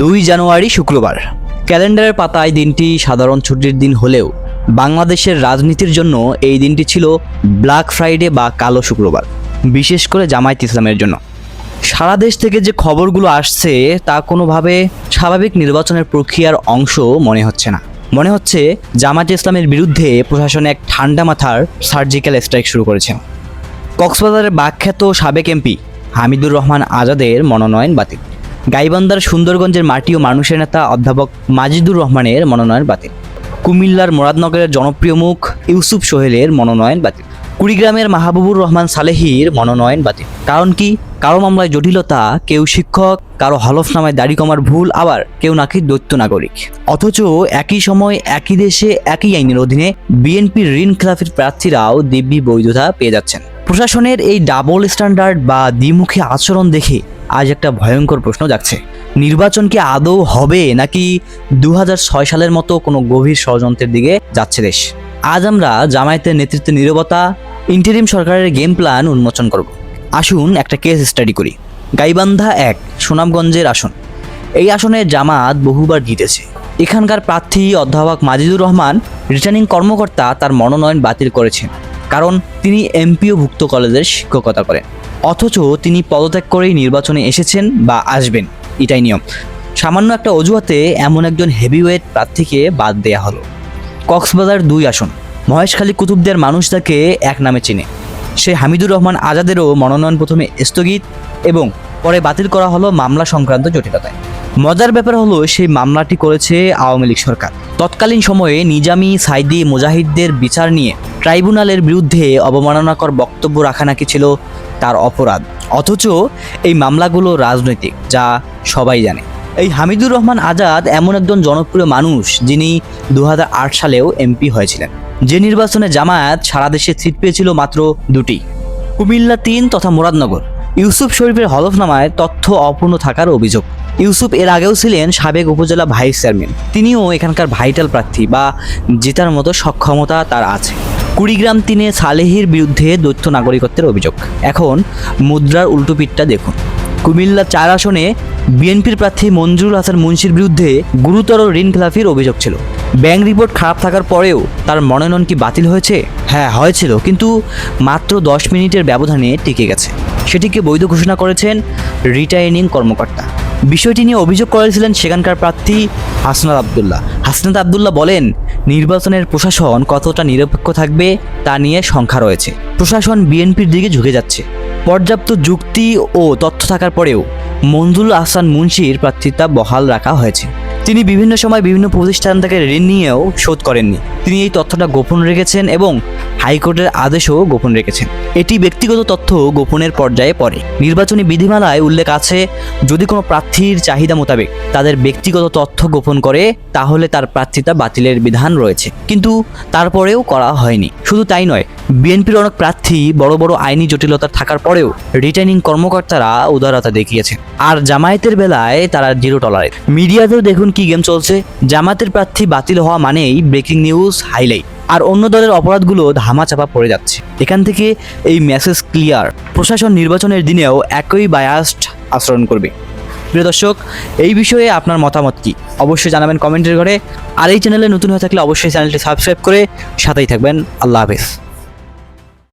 দুই জানুয়ারি শুক্রবার। ক্যালেন্ডারের পাতায় দিনটি সাধারণ ছুটির দিন হলেও বাংলাদেশের রাজনীতির জন্য এই দিনটি ছিল ব্ল্যাক ফ্রাইডে বা কালো শুক্রবার, বিশেষ করে জামায়াত ইসলামের জন্য। সারা দেশ থেকে যে খবরগুলো আসছে তা কোনোভাবে স্বাভাবিক নির্বাচনের প্রক্রিয়ার অংশ মনে হচ্ছে না। মনে হচ্ছে জামায়াত ইসলামের বিরুদ্ধে প্রশাসন এক ঠান্ডা মাথার সার্জিক্যাল স্ট্রাইক শুরু করেছে। কক্সবাজারের বাখ্যাত সাবেক এমপি হামিদুর রহমান আজাদের মনোনয়ন বাতিল। গাইবান্ধার সুন্দরগঞ্জের মাটি ও মানুষের নেতা অধ্যাপক মাজিদুর রহমানের মনোনয়ন বাতিল। কুমিল্লার মুরাদনগরের জনপ্রিয় মুখ ইউসুফ সোহেলের মনোনয়ন বাতিল। কুড়িগ্রামের মাহবুবুর রহমান সালেহির মনোনয়ন বাতিল। কারণ কি? কারও মামলায় জটিলতা, কেউ শিক্ষক, কারও হলফনামায় দাড়ি কমার ভুল, আবার কেউ নাকি দৈত্য নাগরিক। অথচ একই সময় একই দেশে একই আইনের অধীনে বিএনপির ঋণ খেলাফির প্রার্থীরাও দিব্যি বৈধতা পেয়ে যাচ্ছেন। প্রশাসনের এই ডাবল স্ট্যান্ডার্ড বা দ্বিমুখী আচরণ দেখে আজ একটা ভয়ঙ্কর প্রশ্ন যাচ্ছে নির্বাচন কি আদৌ হবে নাকি দু হাজার ছয় সালের মতো কোনো গভীর ষড়যন্ত্রের দিকে যাচ্ছে দেশ? আজ আমরা জামায়াতের নেতৃত্বে নীরবতা ইন্টারিম সরকারের গেম প্ল্যান উন্মোচন করব। আসুন একটা কেস স্টাডি করি। গাইবান্ধা এক, সুনামগঞ্জের আসন। এই আসনে জামাত বহুবার জিতেছে। এখানকার প্রার্থী অধ্যাপক মাজিদুর রহমান রিটার্নিং কর্মকর্তা তার মনোনয়ন বাতিল করেছেন। কারণ তিনি এমপিও ভুক্ত কলেজের শিক্ষকতা করেন। অথচ তিনি পদত্যাগ করেই নির্বাচনে এসেছেন বা আসবেন, এটাই নিয়ম। সামান্য একটা অজুহাতে এমন একজন হেভিওয়েট প্রার্থীকে বাদ দেয়া হলো। কক্সবাজার দুই আসন, মহেশখালী কুতুবদের মানুষ তাকে এক নামে চিনে। সে হামিদুর রহমান আজাদেরও মনোনয়ন প্রথমে স্থগিত এবং পরে বাতিল করা হলো মামলা সংক্রান্ত জটিলতায়। মজার ব্যাপার হলো সেই মামলাটি করেছে আওয়ামী লীগ সরকার। তৎকালীন সময়ে নিজামি সাইদি মুজাহিদদের বিচার নিয়ে ট্রাইব্যুনালের বিরুদ্ধে অবমাননাকর বক্তব্য রাখা নাকি ছিল তার অপরাধ। অথচ এই মামলাগুলো রাজনৈতিক, যা সবাই জানে। এই হামিদুর রহমান আজাদ এমন একজন জনপ্রিয় মানুষ যিনি দু হাজার আট সালেও এমপি হয়েছিলেন। যে নির্বাচনে জামায়াত সারা দেশে সিট পেয়েছিল মাত্র দুটি। কুমিল্লা তিন তথা মুরাদনগর। ইউসুফ শরীফের হলফনামায় তথ্য অপূর্ণ থাকার অভিযোগ। ইউসুফ এর আগেও ছিলেন সাবেক উপজেলা ভাইস চেয়ারম্যান। তিনিও এখানকার ভাইটাল প্রার্থী বা জেতার মতো সক্ষমতা তার আছে। কুড়িগ্রাম তিনে সালেহির বিরুদ্ধে দ্বৈত নাগরিকত্বের অভিযোগ। এখন মুদ্রার উল্টোপিঠটা দেখুন। কুমিল্লা চার আসনে বিএনপির প্রার্থী মঞ্জুরুল হাসান মুন্সির বিরুদ্ধে গুরুতর ঋণ খেলাফির অভিযোগ ছিল। ব্যাংক রিপোর্ট খারাপ থাকার পরেও তার মনোনয়ন কি বাতিল হয়েছে? হ্যাঁ হয়েছিল, কিন্তু মাত্র দশ মিনিটের ব্যবধানে টিকে গেছে। সেটিকে বৈধ ঘোষণা করেছেন রিটার্নিং কর্মকর্তা। বিষয়টি নিয়ে অভিযোগ করেছিলেন সেখানকার প্রার্থী হাসনাত আবদুল্লাহ। হাসনাত আবদুল্লাহ বলেন, নির্বাচনের প্রশাসন কতটা নিরপেক্ষ থাকবে তা নিয়ে সংখ্যা রয়েছে। প্রশাসন বিএনপির দিকে ঝুঁকে যাচ্ছে। পর্যাপ্ত যুক্তি ও তথ্য থাকার পরেও মঞ্জুল আহসান মুন্সির প্রার্থিতা বহাল রাখা হয়েছে। তিনি বিভিন্ন সময় বিভিন্ন প্রতিষ্ঠান থেকে ঋণ নিয়েও শোধ করেননি। তিনি এই তথ্যটা গোপন রেখেছেন এবং হাইকোর্টের আদেশও গোপন রেখেছেন। এটি ব্যক্তিগত তথ্য গোপনের পর্যায়ে পড়ে। নির্বাচনী বিধিমালায় উল্লেখ আছে, যদি কোনো প্রার্থীর চাহিদা মোতাবেক তাদের ব্যক্তিগত তথ্য গোপন করে, তাহলে তার প্রার্থিতা বাতিলের বিধান রয়েছে। কিন্তু তারপরেও করা হয়নি। শুধু তাই নয় বিএনপির অনেক প্রার্থী বড় বড় আইনি জটিলতা থাকার পরেও রিটার্নিং কর্মকর্তারা উদারতা দেখিয়েছে আর জামায়াতের বেলায় তারা জিরো টলারেট মিডিয়াতেও দেখুন কি গেম চলছে। জামায়াতের প্রার্থী বাতিল হওয়া মানেই ব্রেকিং নিউজ হাইলাইট আর অন্য দলের অপরাধগুলো ধামাচাপা পড়ে যাচ্ছে। এখান থেকে এই মেসেজ ক্লিয়ার প্রশাসন নির্বাচনের দিনেও একই বায়াস্ট আচরণ করবে। প্রিয় দর্শক, এই বিষয়ে আপনার মতামত কি? অবশ্যই জানাবেন কমেন্টের ঘরে। আর এই চ্যানেলে নতুন হয়ে থাকলে অবশ্যই চ্যানেলটি সাবস্ক্রাইব করে সাথেই থাকবেন। আল্লাহ হাফেজ।